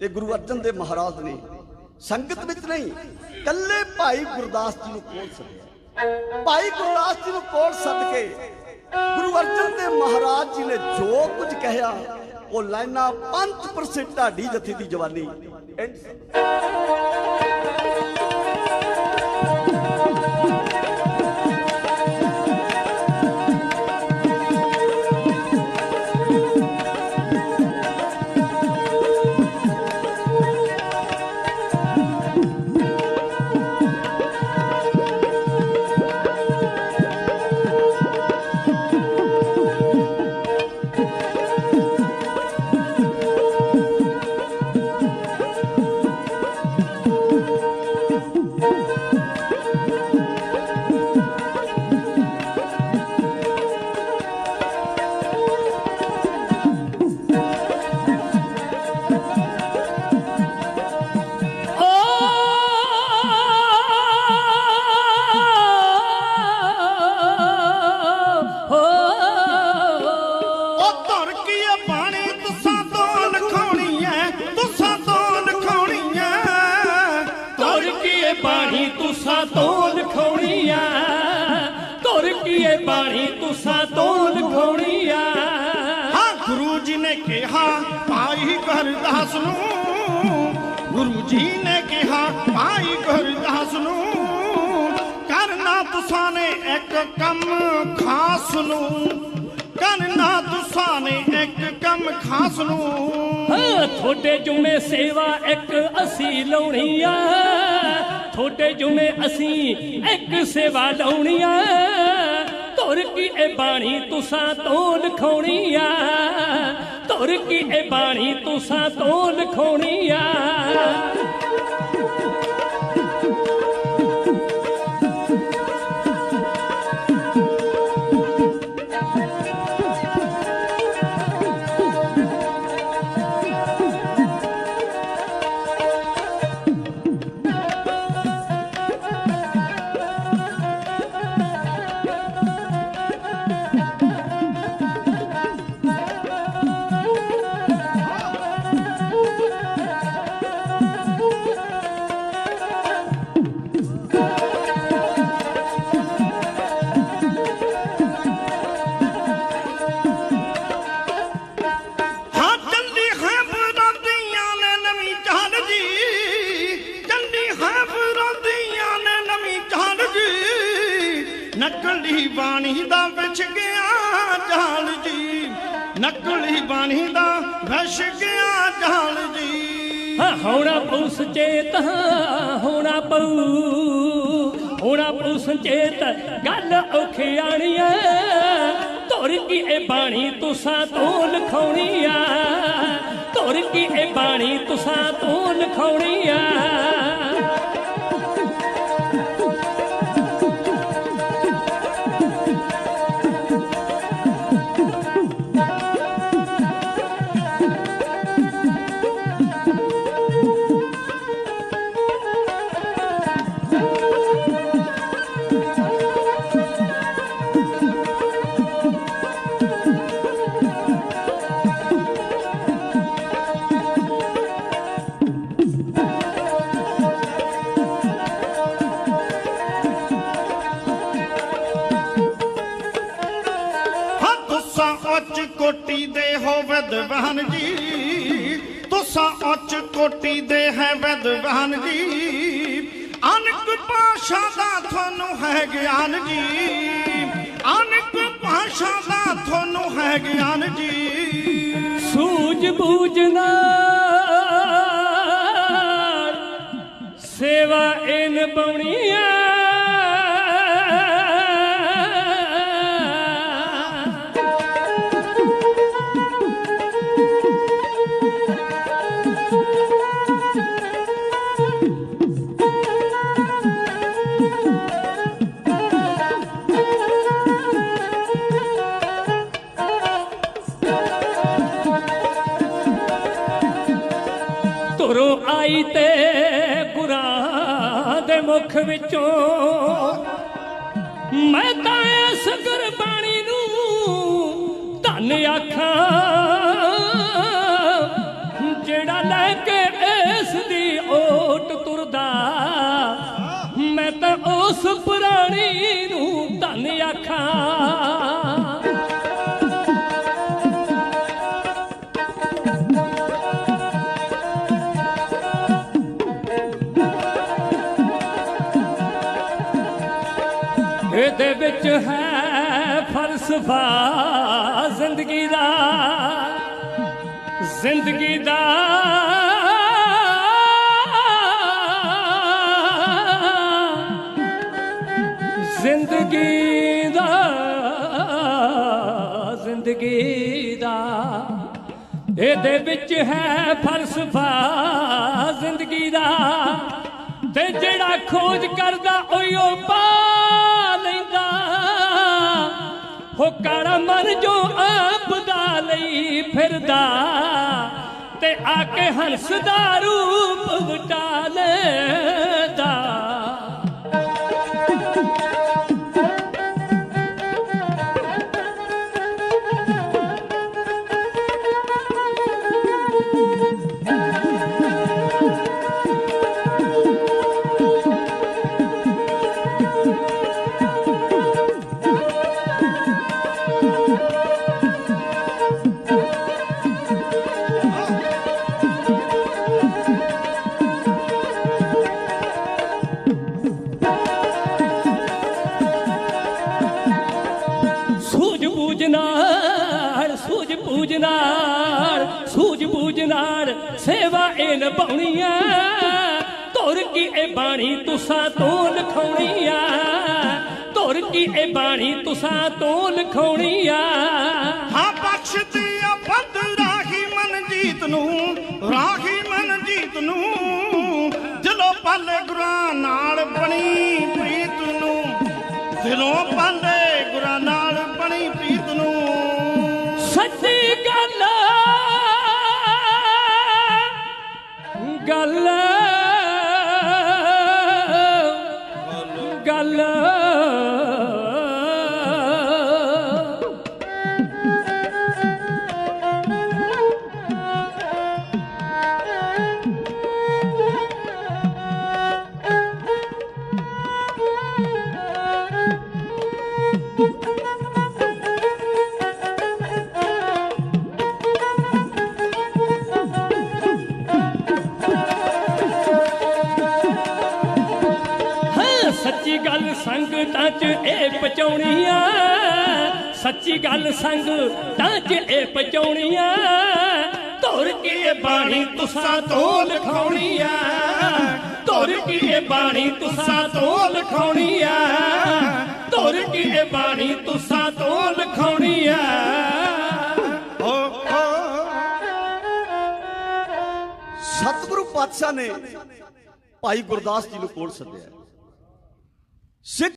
ਤੇ ਗੁਰੂ ਅਰਜਨ ਦੇਵ ਮਹਾਰਾਜ ਨੇ ਸੰਗਤ ਵਿੱਚ ਨਹੀਂ ਕੱਲੇ ਭਾਈ ਗੁਰਦਾਸ ਜੀ ਨੂੰ ਕੋਲ ਸੱਦਿਆ। ਭਾਈ ਗੁਰਦਾਸ ਜੀ ਨੂੰ ਕੋਲ ਸੱਦ ਕੇ ਗੁਰੂ ਅਰਜਨ ਦੇਵ ਮਹਾਰਾਜ ਜੀ ਨੇ ਜੋ ਕੁਝ ਕਿਹਾ, ਉਹ ਲਾਈਨਾਂ 5% ਢਾਡੀ ਜਥੀ ਦੀ ਜਵਾਨੀ। ਐਂਡ ਬਾਣੀ ਤੁਸਾਂ ਤੋਂ ਲਿਖਾਉਣੀ ਆ ਤੁਰ ਕੀਏ ਬਾਣੀ ਤੁਸਾਂ ਤੋਂ ਲਿਖਾਉਣੀ ਆ ਹਾਂ ਗੁਰੂ ਜੀ ਨੇ ਕਿਹਾ ਭਾਈ ਗੁਰਦਾਸ ਨੂੰ। ਗੁਰੂ ਜੀ ਨੇ ਕਿਹਾ ਭਾਈ ਗੁਰਦਾਸ ਨੂੰ। ਕਰਨਾ ਤੁਸਾਂ ਨੇ ਇੱਕ ਕੰਮ ਖਾਸ ਨੂੰ। ਕਰਨਾ ਤੁਸਾਂ ਨੇ ਇੱਕ ਕੰਮ ਖਾਸ ਨੂੰ। ਹਾਂ ਤੁਹਾਡੇ ਜੁਮੇ ਸੇਵਾ ਇੱਕ ਅਸੀਂ ਲਾਉਣੀ ਆ। ਤੁਹਾਡੇ ਜੁਮੇ ਅਸੀਂ ਇੱਕ ਸੇਵਾ ਲਾਉਣੀ ਆ। ਤੁਰ ਕੀ ਇਹ ਬਾਣੀ ਤੁਸਾਂ ਤੋਂ ਲਿਖਾਉਣੀ ਆ। ਤੁਰ ਕੀ ਇਹ ਬਾਣੀ ਤੁਸਾਂ ਤੋਂ ਲਿਖਾਉਣੀ ਆ। ਨਕਲੀ ਬਾਣੀ ਦਾ ਵਿਛ ਗਿਆ ਜਾਲ ਜੀ। ਨਕਲੀ ਬਾਣੀ ਦਾ ਵਿਛ ਗਿਆ ਜਾਲ ਜੀ। ਹਾਂ, ਹੋਣਾ ਪਉ ਸੁਚੇਤ, ਹੋਣਾ ਪਉ ਹੋਣਾ ਪਉ ਸੁਚੇਤ। ਗੱਲ ਔਖਿਆਣੀ ਐ ਧੁਰ ਕੀ ਇਹ ਬਾਣੀ ਤੁਸਾਂ ਤੋਂ ਲਿਖਾਉਣੀ ਆ ਧੁਰ ਕੀ ਇਹ ਬਾਣੀ ਤੁਸਾਂ ਤੋਂ ਲਿਖਾਉਣੀ ਆ ਤੁਸਾਂ ਉੱਚ ਕੋਟੀ ਦੇ ਹੋ ਵਿਦਵਾਨ ਜੀ। ਤੁਸਾਂ ਉੱਚ ਕੋਟੀ ਦੇ ਹੈ ਵਿਦਵਾਨ ਜੀ। ਅਨਕ ਭਾਸ਼ਾ ਦਾ ਤੁਹਾਨੂੰ ਹੈ ਗਿਆਨ ਜੀ। ਅਨਕ ਭਾਸ਼ਾ ਦਾ ਤੁਹਾਨੂੰ ਹੈ ਗਿਆਨ ਜੀ। ਸੂਝ ਬੂਝ ਨਾਲ ਸੇਵਾ ਇਨ ਬਉਣੀਆਂ ਆਈ ਤੇ ਗੁਰਾਂ ਦੇ ਮੁਖ ਵਿੱਚੋਂ। ਮੈਂ ਤਾਂ ਇਸ ਗੁਰਬਾਣੀ ਨੂੰ ਧੰਨ ਆਖਾਂ। ਇਹਦੇ ਵਿੱਚ ਹੈ ਫਲਸਫਾ ਜ਼ਿੰਦਗੀ ਦਾ। ਜ਼ਿੰਦਗੀ ਦਾ। ਜ਼ਿੰਦਗੀ ਦਾ। ਜ਼ਿੰਦਗੀ ਦਾ। ਇਹਦੇ ਵਿੱਚ ਹੈ ਫਲਸਫਾ ਜ਼ਿੰਦਗੀ ਦਾ। ਤੇ ਜਿਹੜਾ ਖੋਜ ਕਰਦਾ ਓਯੋ ਪਾ ਹੋ ਕਾਲਾ ਮਨ ਜੋ ਆਪ ਦਾ ਲਈ ਫਿਰਦਾ ਤੇ ਆ ਕੇ ਹੰਸ ਦਾ ਰੂਪ ਵਟਾ ਬੂਝ ਨਾਲ, ਸੂਝ ਬੂਝ ਨਾਲ ਸੇਵਾ ਇਹ ਨਿਭਾਉਣੀ ਆ। ਧੁਰ ਕੀ ਇਹ ਬਾਣੀ ਤੁਸਾਂ ਤੋਂ ਲਿਖਾਉਣੀ ਆ। ਧੁਰ ਕੀ ਇਹ ਬਾਣੀ ਤੁਸਾਂ ਤੋਂ ਲਿਖਾਉਣੀ ਆ। ਹਾਂ ਬਖਸ਼ਦੀ ਆ ਫਤ ਰਾਹੀ ਮਨਜੀਤ ਨੂੰ, ਰਾਹੀ ਮਨਜੀਤ ਨੂੰ। ਦਿਲੋਂ ਪਾਲੇ ਗੁਰਾਂ ਨਾਲ ਬਣੀ ਪ੍ਰੀਤ ਨੂੰ, ਦਿਲੋਂ ਪਾਲੇ ਗੱਲ ਗੱਲ ਸੰਗਤਾਂ 'ਚ ਇਹ ਪਚਾਉਣੀ ਸੱਚੀ ਗੱਲ ਸੰਗਤਾਂ 'ਚ ਇਹ ਪਚਾਉਣੀ ਆ ਧੁਰ ਕੀ ਇਹ ਬਾਣੀ ਤੁਸਾਂ ਤੋਂ ਲਿਖਾਉਣੀ ਆ ਧੁਰ ਕੀ ਇਹ ਬਾਣੀ ਤੁਸਾਂ ਤੋਂ ਲਿਖਾਉਣੀ ਆ ਧੁਰ ਕੀ ਇਹ ਬਾਣੀ ਤੁਸਾਂ ਤੋਂ ਲਿਖਾਉਣੀ ਆ ਸਤਿਗੁਰੂ ਪਾਤਸ਼ਾਹ ਨੇ ਭਾਈ ਗੁਰਦਾਸ ਜੀ ਨੂੰ ਕੋਲ ਸੱਦਿਆ। Six